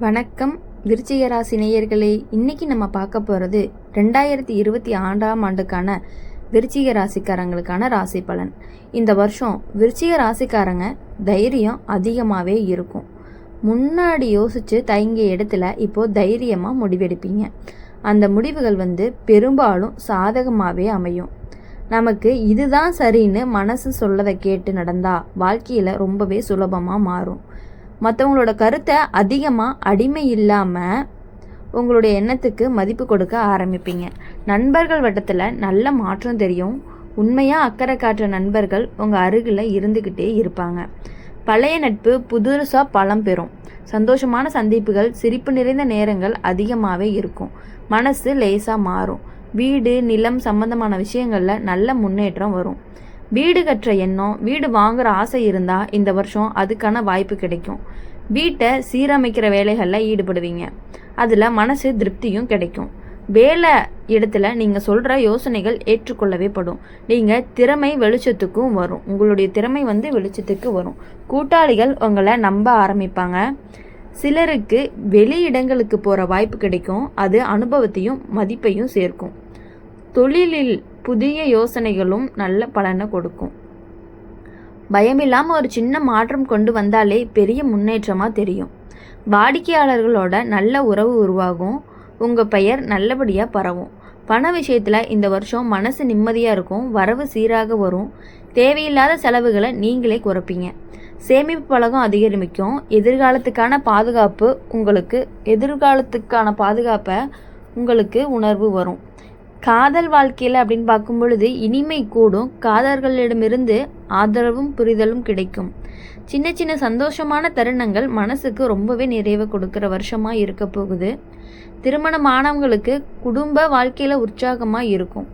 வணக்கம் விருச்சிக ராசி நேயர்களே. இன்னைக்கு நம்ம பார்க்க போகிறது ரெண்டாயிரத்தி இருபத்தி ஆண்டாம் ஆண்டுக்கான விருச்சிக ராசிக்காரங்களுக்கான ராசி பலன். இந்த வருஷம் விருச்சிக ராசிக்காரங்க தைரியம் அதிகமாகவே இருக்கும். முன்னாடி யோசித்து தயங்கிய இடத்துல இப்போது தைரியமாக முடிவெடுப்பீங்க. அந்த முடிவுகள் வந்து பெரும்பாலும் சாதகமாகவே அமையும். நமக்கு இதுதான் சரின்னு மனசு சொல்லதை கேட்டு நடந்தா வாழ்க்கையில் ரொம்பவே சுலபமாக மாறும். மற்றவங்களோட கருத்தை அதிகமாக அடிமை இல்லாமல் உங்களுடைய எண்ணத்துக்கு மதிப்பு கொடுக்க ஆரம்பிப்பீங்க. நண்பர்கள் வட்டத்தில் நல்ல மாற்றம் தெரியும். உண்மையாக அக்கறை காட்டுற நண்பர்கள் உங்கள் அருகில் இருந்துக்கிட்டே இருப்பாங்க. பழைய நட்பு புதுசாக பலம் பெறும். சந்தோஷமான சந்திப்புகள் சிரிப்பு நிறைந்த நேரங்கள் அதிகமாகவே இருக்கும். மனசு லேசாக மாறும். வீடு நிலம் சம்பந்தமான விஷயங்களில் நல்ல முன்னேற்றம் வரும். வீடு கட்டுற எண்ணம் வீடு வாங்குற ஆசை இருந்தால் இந்த வருஷம் அதுக்கான வாய்ப்பு கிடைக்கும். வீட்டை சீரமைக்கிற வேலைகளில் ஈடுபடுவீங்க. அதில் மனசு திருப்தியும் கிடைக்கும். வேலை இடத்துல நீங்கள் சொல்கிற யோசனைகள் ஏற்றுக்கொள்ளவே படும். நீங்கள் திறமை வெளிச்சத்துக்கும் வரும். உங்களுடைய திறமை வந்து வெளிச்சத்துக்கு வரும். கூட்டாளிகள் உங்களை நம்ப ஆரம்பிப்பாங்க. சிலருக்கு வெளி இடங்களுக்கு போகிற வாய்ப்பு கிடைக்கும். அது அனுபவத்தையும் மதிப்பையும் சேர்க்கும். தொழிலில் புதிய யோசனைகளும் நல்ல பலனை கொடுக்கும். பயமில்லாமல் ஒரு சின்ன மாற்றம் கொண்டு வந்தாலே பெரிய முன்னேற்றமாக தெரியும். வாடிக்கையாளர்களோட நல்ல உறவு உருவாகும். உங்கள் பெயர் நல்லபடியாக பரவும். பண விஷயத்தில் இந்த வருஷம் மனசு நிம்மதியாக இருக்கும். வரவு சீராக வரும். தேவையில்லாத செலவுகளை நீங்களே குறைப்பீங்க. சேமிப்பு பழகம் அதிகரிக்கும். எதிர்காலத்துக்கான பாதுகாப்பு உங்களுக்கு எதிர்காலத்துக்கான பாதுகாப்பை உங்களுக்கு உணர்வு வரும். காதல் வாழ்க்கையில் அப்படின்னு பார்க்கும் பொழுது இனிமை கூடும். காதல்களிடமிருந்து ஆதரவும் புரிதலும் கிடைக்கும். சின்ன சின்ன சந்தோஷமான தருணங்கள் மனசுக்கு ரொம்பவே நிறைவு கொடுக்குற வருஷமாக இருக்க போகுது. திருமணமானவங்களுக்கு குடும்ப வாழ்க்கையில் உற்சாகமாக இருக்கும்.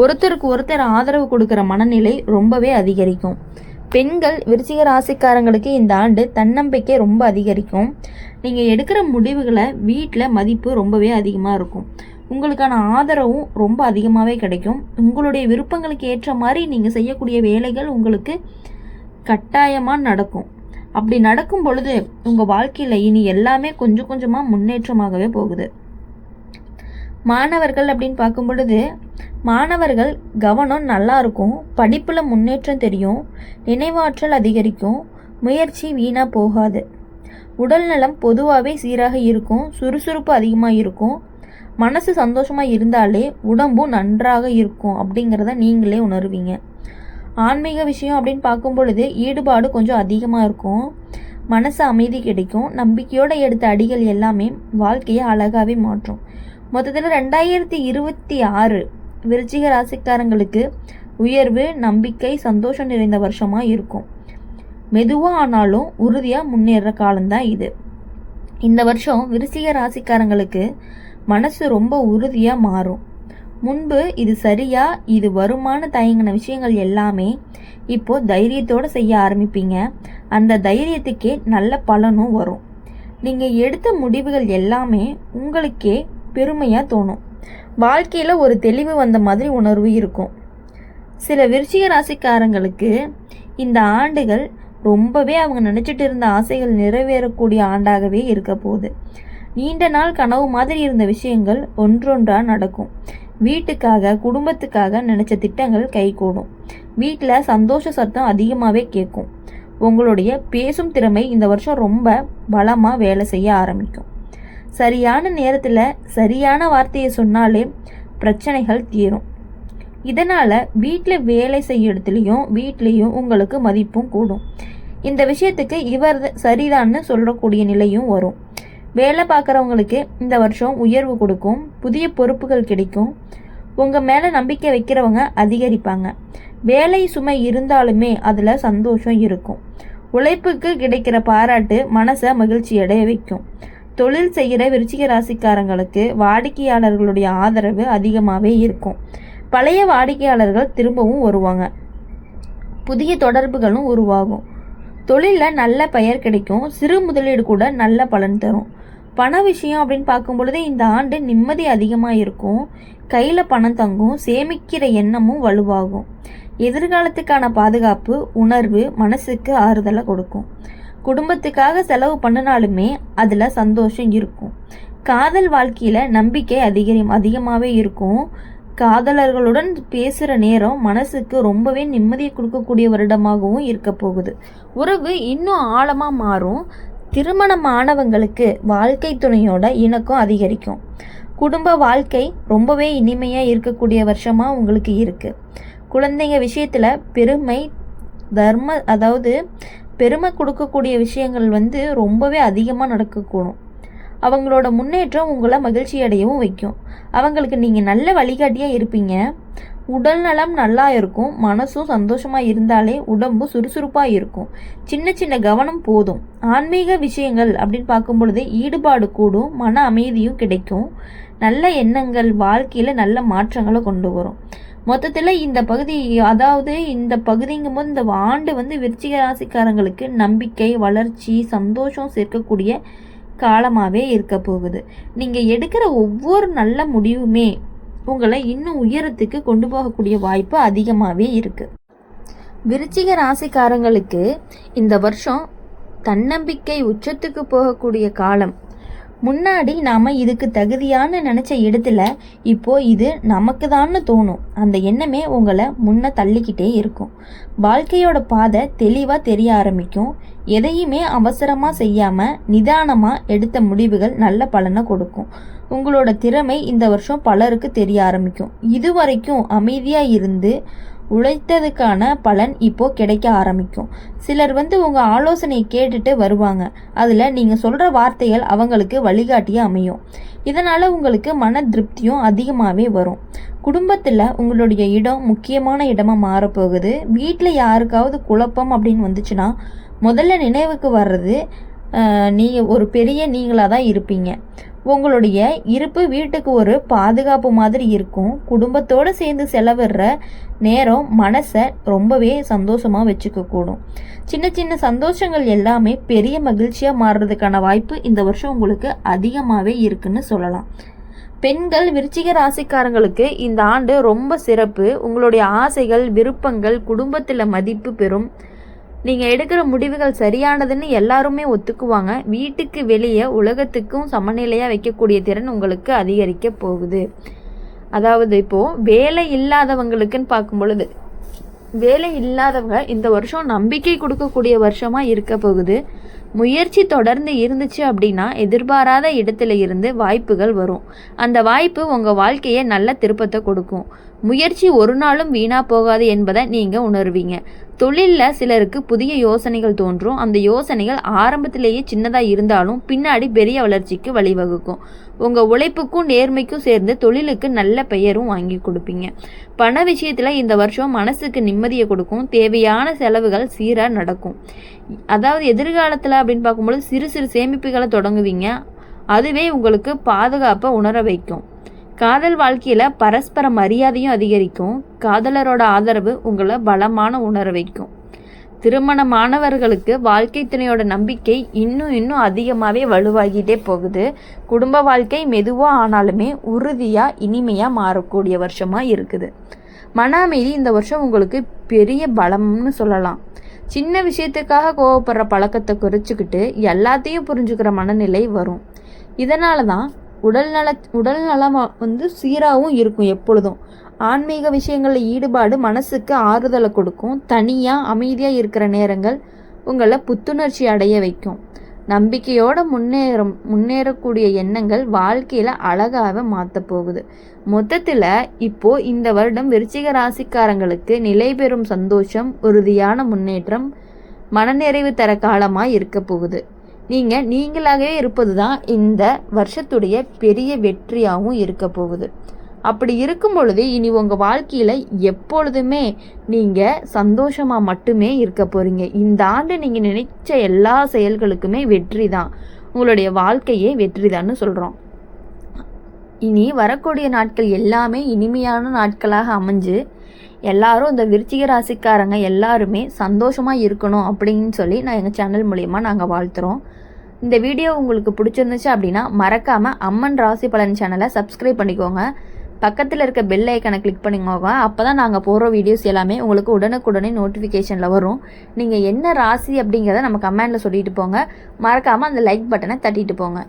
ஒருத்தருக்கு ஒருத்தர் ஆதரவு கொடுக்குற மனநிலை ரொம்பவே அதிகரிக்கும். பெண்கள் விருச்சிக ராசிக்காரங்களுக்கு இந்த ஆண்டு தன்னம்பிக்கை ரொம்ப அதிகரிக்கும். நீங்கள் எடுக்கிற முடிவுகளை வீட்டில் மதிப்பு ரொம்பவே அதிகமாக இருக்கும். உங்களுக்கான ஆதரவும் ரொம்ப அதிகமாகவே கிடைக்கும். உங்களுடைய விருப்பங்களுக்கு ஏற்ற மாதிரி நீங்கள் செய்யக்கூடிய வேலைகள் உங்களுக்கு கட்டாயமாக நடக்கும். அப்படி நடக்கும் பொழுது உங்கள் வாழ்க்கையில் இனி எல்லாமே கொஞ்சம் கொஞ்சமாக முன்னேற்றமாகவே போகுது. மாணவர்கள் அப்படின்னு பார்க்கும் பொழுது மாணவர்கள் கவனம் நல்லா இருக்கும் படிப்பில் முன்னேற்றம் தெரியும் நினைவாற்றல் அதிகரிக்கும் முயற்சி வீணாக போகாது. உடல் நலம் பொதுவாகவே சீராக இருக்கும் சுறுசுறுப்பு அதிகமாக இருக்கும் மனசு சந்தோஷமாக இருந்தாலே உடம்பும் நன்றாக இருக்கும் அப்படிங்கிறத நீங்களே உணர்வீங்க. ஆன்மீக விஷயம் அப்படின்னு பார்க்கும் பொழுது ஈடுபாடு கொஞ்சம் அதிகமாக இருக்கும். மனசு அமைதி கிடைக்கும். நம்பிக்கையோடு எடுத்த அடிகள் எல்லாமே வாழ்க்கையை அழகாகவே மாற்றும். மொத்தத்தில் ரெண்டாயிரத்தி இருபத்தி ஆறு விருச்சிக ராசிக்காரங்களுக்கு உயர்வு நம்பிக்கை சந்தோஷம் நிறைந்த வருஷமாக இருக்கும். மெதுவாக ஆனாலும் உறுதியாக முன்னேற காலம்தான் இது. இந்த வருஷம் விருச்சிக ராசிக்காரங்களுக்கு மனசு ரொம்ப உறுதியாக மாறும். முன்பு இது சரியா இது வருமான தயங்கின விஷயங்கள் எல்லாமே இப்போ தைரியத்தோடு செய்ய ஆரம்பிப்பீங்க. அந்த தைரியத்துக்கே நல்ல பலனும் வரும். நீங்கள் எடுத்த முடிவுகள் எல்லாமே உங்களுக்கே பெருமையாக தோணும். வாழ்க்கையில் ஒரு தெளிவு வந்த மாதிரி உணர்வு இருக்கும். சில விருச்சிக ராசிக்காரங்களுக்கு இந்த ஆண்டுகள் ரொம்பவே அவங்க நினச்சிட்டு இருந்த ஆசைகள் நிறைவேறக்கூடிய ஆண்டாகவே இருக்க போகுது. நீண்ட நாள் கனவு மாதிரி இருந்த விஷயங்கள் ஒன்றொன்றா நடக்கும். வீட்டுக்காக குடும்பத்துக்காக நினச்ச திட்டங்கள் கைகூடும். வீட்டில் சந்தோஷ சத்தம் அதிகமாகவே கேட்கும். உங்களுடைய பேசும் திறமை இந்த வருஷம் ரொம்ப பலமாக வேலை செய்ய ஆரம்பிக்கும். சரியான நேரத்தில் சரியான வார்த்தையை சொன்னாலே பிரச்சனைகள் தீரும். இதனால் வீட்டில் வேலை செய்ய இடத்துலையும் வீட்லேயும் உங்களுக்கு மதிப்பும் கூடும். இந்த விஷயத்துக்கு இவர் சரிதான்னு சொல்லக்கூடிய நிலையும் வரும். வேலை பார்க்குறவங்களுக்கு இந்த வருஷம் உயர்வு கொடுக்கும் புதிய பொறுப்புகள் கிடைக்கும். உங்கள் மேலே நம்பிக்கை வைக்கிறவங்க அதிகரிப்பாங்க. வேலை சுமை இருந்தாலுமே அதில் சந்தோஷம் இருக்கும். உழைப்புக்கு கிடைக்கிற பாராட்டு மனசை மகிழ்ச்சி அடைய வைக்கும். தொழில் செய்கிற விருச்சிக ராசிக்காரங்களுக்கு வாடிக்கையாளர்களுடைய ஆதரவு அதிகமாகவே இருக்கும். பழைய வாடிக்கையாளர்கள் திரும்பவும் வருவாங்க. புதிய தொடர்புகளும் உருவாகும். தொழிலில் நல்ல பெயர் கிடைக்கும். சிறு முதலீடு கூட நல்ல பலன் தரும். பண விஷயம் அப்படின்னு பார்க்கும் பொழுது இந்த ஆண்டு நிம்மதி அதிகமாக இருக்கும். கையில் பணம் தங்கும் சேமிக்கிற எண்ணமும் வலுவாகும். எதிர்காலத்துக்கான பாதுகாப்பு உணர்வு மனசுக்கு ஆறுதலை கொடுக்கும். குடும்பத்துக்காக செலவு பண்ணினாலுமே அதில் சந்தோஷம் இருக்கும். காதல் வாழ்க்கையில் நம்பிக்கை அதிகரி அதிகமாகவே இருக்கும். காதலர்களுடன் பேசுகிற நேரம் மனசுக்கு ரொம்பவே நிம்மதியை கொடுக்கக்கூடிய வருடமாகவும் இருக்க போகுது. உறவு இன்னும் ஆழமாக மாறும். திருமணமானவங்களுக்கு வாழ்க்கை துணையோட இணக்கம் அதிகரிக்கும். குடும்ப வாழ்க்கை ரொம்பவே இனிமையாக இருக்கக்கூடிய வருஷமாக உங்களுக்கு இருக்குது குழந்தைங்க விஷயத்தில் பெருமை தர்ம அதாவது பெருமை கொடுக்கக்கூடிய விஷயங்கள் வந்து ரொம்பவே அதிகமாக நடக்கக்கூடும். அவங்களோட முன்னேற்றம் உங்களை மகிழ்ச்சி அடையவும் வைக்கும். அவங்களுக்கு நீங்கள் நல்ல வழிகாட்டியாக இருப்பீங்க. உடல் நலம் நல்லா இருக்கும் மனசும் சந்தோஷமாக இருந்தாலே உடம்பு சுறுசுறுப்பாக இருக்கும். சின்ன சின்ன கவனம் போதும். ஆன்மீக விஷயங்கள் அப்படின்னு பார்க்கும் பொழுது ஈடுபாடு கூடும் மன அமைதியும் கிடைக்கும். நல்ல எண்ணங்கள் வாழ்க்கையில் நல்ல மாற்றங்களை கொண்டு வரும். மொத்தத்தில் இந்த பகுதி அதாவது இந்த பகுதிங்கும் போது இந்த ஆண்டு வந்து விருச்சிக ராசிக்காரங்களுக்கு நம்பிக்கை வளர்ச்சி சந்தோஷம் சேர்க்கக்கூடிய காலமாகவே இருக்க போகுது. நீங்கள் எடுக்கிற ஒவ்வொரு நல்ல முடிவுமே உங்களை இன்னும் உயரத்துக்கு கொண்டு போகக்கூடிய வாய்ப்பு அதிகமாகவே இருக்குது விருச்சிக ராசிக்காரங்களுக்கு இந்த வருஷம் தன்னம்பிக்கை உச்சத்துக்கு போகக்கூடிய காலம். முன்னாடி நாம் இதுக்கு தகுதியான நினச்ச இடத்துல இப்போ இது நமக்கு தான்னு தோணும். அந்த எண்ணமே உங்களை முன்ன தள்ளிக்கிட்டே இருக்கும். வாழ்க்கையோட பாதை தெளிவாக தெரிய ஆரம்பிக்கும். எதையுமே அவசரமாக செய்யாமல் நிதானமாக எடுத்த முடிவுகள் நல்ல பலனை கொடுக்கும். உங்களோட திறமை இந்த வருஷம் பலருக்கு தெரிய ஆரம்பிக்கும். இதுவரைக்கும் அமைதியாக இருந்து உழைத்ததுக்கான பலன் இப்போ கிடைக்க ஆரம்பிக்கும். சிலர் வந்து உங்கள் ஆலோசனையை கேட்டுட்டு வருவாங்க. அதில் நீங்கள் சொல்கிற வார்த்தைகள் அவங்களுக்கு வழிகாட்டியாக அமையும். இதனால் உங்களுக்கு மன திருப்தியும் அதிகமாகவே வரும். குடும்பத்தில் உங்களுடைய இடம் முக்கியமான இடமாக மாறப்போகுது. வீட்டில் யாருக்காவது குழப்பம் அப்படின்னு வந்துச்சுன்னா முதல்ல நினைவுக்கு வர்றது நீங்கள் ஒரு பெரிய நீங்களாக தான் இருப்பீங்க. உங்களுடைய இருப்பு வீட்டுக்கு ஒரு பாதுகாப்பு மாதிரி இருக்கும். குடும்பத்தோடு சேர்ந்து செலவிடுற நேரம் மனசை ரொம்பவே சந்தோஷமாக வச்சுக்கக்கூடும். சின்ன சின்ன சந்தோஷங்கள் எல்லாமே பெரிய மகிழ்ச்சியாக மாறுறதுக்கான வாய்ப்பு இந்த வருஷம் உங்களுக்கு அதிகமாகவே இருக்குன்னு சொல்லலாம். பெண்கள் விருச்சிக ராசிக்காரங்களுக்கு இந்த ஆண்டு ரொம்ப சிறப்பு. உங்களுடைய ஆசைகள் விருப்பங்கள் குடும்பத்தில் மதிப்பு பெறும். நீங்கள் எடுக்கிற முடிவுகள் சரியானதுன்னு எல்லாருமே ஒத்துக்குவாங்க. வீட்டுக்கு வெளியே உலகத்துக்கும் சமநிலையாக வைக்கக்கூடிய திறன் உங்களுக்கு அதிகரிக்க போகுது. அதாவது இப்போது வேலை இல்லாதவங்களுக்குன்னு பார்க்கும் பொழுது வேலை இல்லாதவங்க இந்த வருஷம் நம்பிக்கை கொடுக்கக்கூடிய வருஷமாக இருக்க போகுது. முயற்சி தொடர்ந்து இருந்துச்சு அப்படின்னா எதிர்பாராத இடத்துல இருந்து வாய்ப்புகள் வரும். அந்த வாய்ப்பு உங்கள் வாழ்க்கையை நல்ல திருப்பத்தை கொடுக்கும். முயற்சி ஒரு நாளும் வீணாக போகாது என்பதை நீங்கள் உணர்வீங்க. தொழிலில் சிலருக்கு புதிய யோசனைகள் தோன்றும். அந்த யோசனைகள் ஆரம்பத்திலேயே சின்னதாக இருந்தாலும் பின்னாடி பெரிய வளர்ச்சிக்கு வழிவகுக்கும். உங்கள் உழைப்புக்கும் நேர்மைக்கும் சேர்ந்து தொழிலுக்கு நல்ல பெயரும் வாங்கி கொடுப்பீங்க. பண விஷயத்தில் இந்த வருஷம் மனசுக்கு நிம்மதியை கொடுக்கும். தேவையான செலவுகள் சீராக நடக்கும். அதாவது எதிர்காலத்தில் அப்படின்னு பார்க்கும்போது சிறு சிறு சேமிப்புகளை தொடங்குவீங்க. அதுவே உங்களுக்கு பாதுகாப்பை உணர வைக்கும். காதல் வாழ்க்கையில் பரஸ்பர மரியாதையும் அதிகரிக்கும். காதலரோட ஆதரவு உங்களை பலமான உணர வைக்கும். திருமணமானவர்களுக்கு வாழ்க்கை துணையோட நம்பிக்கை இன்னும் இன்னும் அதிகமாகவே வலுவாகிட்டே போகுது. குடும்ப வாழ்க்கை மெதுவாக ஆனாலுமே உறுதியாக இனிமையாக மாறக்கூடிய வருஷமாக இருக்குது. மன அமைதி இந்த வருஷம் உங்களுக்கு பெரிய பலம்னு சொல்லலாம். சின்ன விஷயத்துக்காக கோவப்படுற பழக்கத்தை குறைச்சிக்கிட்டு எல்லாத்தையும் புரிஞ்சுக்கிற மனநிலை வரும். இதனால தான் உடல்நல உடல் நலம் வந்து சீராகவும் இருக்கும் எப்பொழுதும். ஆன்மீக விஷயங்களில் ஈடுபாடு மனசுக்கு ஆறுதலை கொடுக்கும். தனியாக அமைதியாக இருக்கிற நேரங்கள் உங்களை புத்துணர்ச்சி அடைய வைக்கும். நம்பிக்கையோட முன்னேறும் முன்னேறக்கூடிய எண்ணங்கள் வாழ்க்கையில் அழகாக மாற்ற போகுது. மொத்தத்தில் இப்போ இந்த வருடம் விருச்சிக ராசிக்காரங்களுக்கு நிலை பெறும் சந்தோஷம் உறுதியான முன்னேற்றம் மனநிறைவு தர காலமாக இருக்க போகுது. நீங்கள் நீங்களாகவே இருப்பது தான் இந்த வருஷத்துடைய பெரிய வெற்றியாகவும் இருக்க போகுது. அப்படி இருக்கும் பொழுது இனி உங்கள் வாழ்க்கையில் எப்பொழுதுமே நீங்கள் சந்தோஷமாக மட்டுமே இருக்க போகிறீங்க இந்த ஆண்டு நீங்கள் நினைச்ச எல்லா செயல்களுக்குமே வெற்றி தான் உங்களுடைய வாழ்க்கையே வெற்றி தான்னு சொல்கிறோம் இனி வரக்கூடிய நாட்கள் எல்லாமே இனிமையான நாட்களாக அமைஞ்சு எல்லாரும் இந்த விருச்சிக ராசிக்காரங்க எல்லாருமே சந்தோஷமாக இருக்கணும் அப்படின்னு சொல்லி நான் எங்கள் சேனல் மூலிமா நாங்கள் வாழ்த்துறோம். இந்த வீடியோ உங்களுக்கு பிடிச்சிருந்துச்சு அப்படின்னா மறக்காமல் அம்மன் ராசி பலன் சேனலை சப்ஸ்கிரைப் பண்ணிக்கோங்க. பக்கத்தில் இருக்க பெல் ஐக்கனை கிளிக் பண்ணிக்கோங்க. அப்போ தான் நாங்கள் போடுற வீடியோஸ் எல்லாமே உங்களுக்கு உடனுக்குடனே நோட்டிஃபிகேஷனில் வரும். நீங்கள் என்ன ராசி அப்படிங்கிறத நம்ம கமெண்டில் சொல்லிட்டு போங்க. மறக்காமல் அந்த லைக் பட்டனை தட்டிட்டு போங்க.